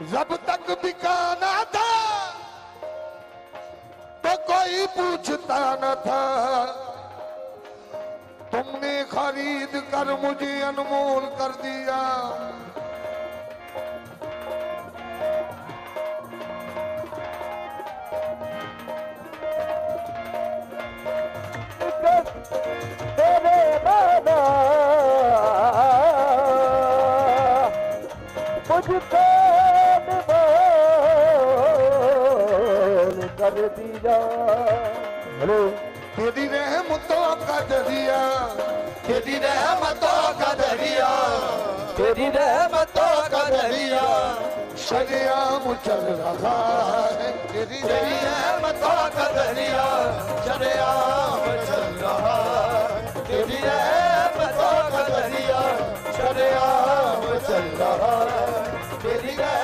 جب تک بکانا تھا تو کوئی پوچھتا نہ تھا۔ تم نے خرید کر مجھے انمول کر دیا۔ کر دیا ہلو تیری رحمتوں کا دریا تیری رحمتوں کا دریا تیری رحمتوں کا دریا شریعام چل رہا ہے تیری رحمتوں کا دریا شریعام چل رہا ہے تیری رحمتوں کا دریا شریعام چل رہا ہے تیری رحمتوں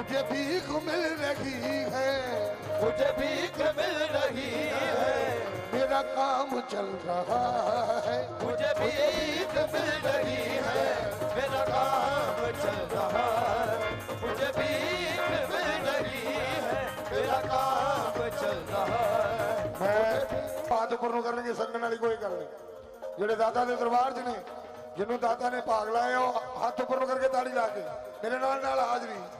مجھے بھیک مل رہی ہے۔ مجھے بھیک مل رہی ہے۔ میرا کام چل رہا ہے۔ مجھے بھیک مل رہی ہے۔ میرا کام چل رہا ہے۔ مجھے بھیک مل رہی ہے۔ میرا کام چل رہا ہے۔ میں بات اوپر نو کرنے کی سنگن والی کوئی گل نہیں۔ جڑے دادا دے دربار چ نے دادا نے پاگلا ہاتھ اوپر نو کر کے تاڑی لا کے میرے نال نال حاضری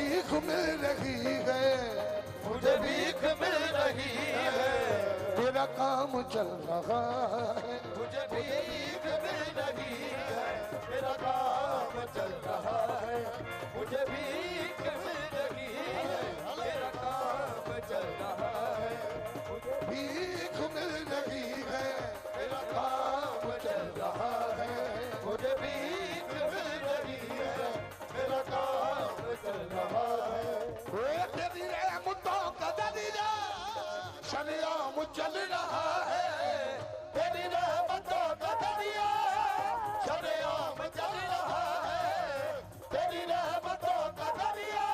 بھیک مل رہی ہے، مجھے بھیک مل رہی ہے۔ تیرا کام چل رہا ہے، مجھے بھیک مل رہی ہے۔ تیرا کام چل رہا ہے۔ چل رہا ہے۔ تیری رحمتوں کا دریا شریعام چل رہا ہے۔ تیری رحمتوں کا دریا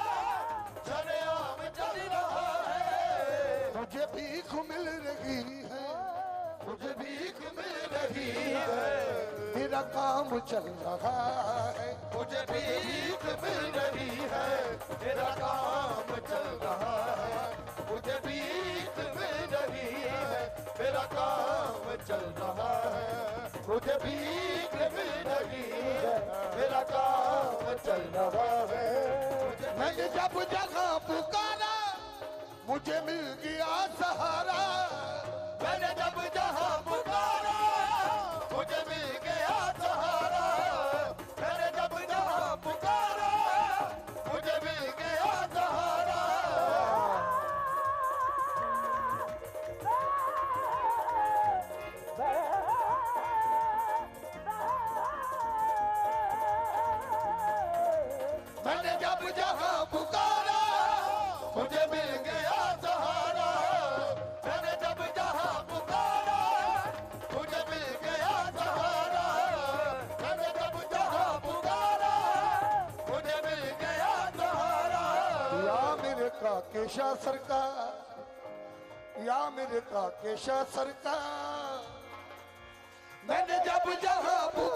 شریعام چل رہا ہے۔ مجھے بھیک مل رہی ہے۔ مجھے بھیک مل رہی ہے۔ تیرا کام چل رہا ہے۔ مجھے بھیک مل رہی ہے۔ تیرا کام چل رہا ہے، مجھے بھیک بھی لگی ہے، میرا کام چل رہا ہے۔ میں نے جب جگہ پکارا، مجھے مل گیا سہارا۔ میں نے جب جہاں پکارا جب جہاں پکارا، مجھے مل گیا سہارا۔ میں نے جب جہاں پکارا، مجھے مل گیا سہارا۔ میں نے جب جہاں پکارا، مجھے مل گیا سہارا۔ یا میرے کا کیشا سرکار، یا میرے کا کیشا سرکار۔ میں نے جب جہاں پکارا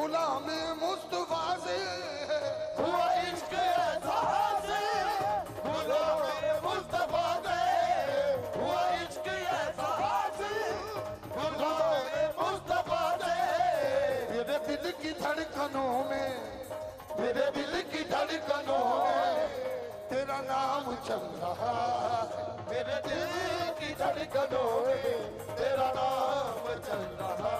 غلام مصطفیٰ سے۔ ہوا عشق ایسا سے۔ غلام مصطفیٰ سے۔ ہوا عشق ایسا سے۔ غلام مصطفیٰ سے۔ میرے دل کی دھڑکنوں میں، میرے دل کی دھڑکنوں میں۔ تیرا نام چل رہا ہے میرے دل کی دھڑکنوں میں۔ تیرا نام چل رہا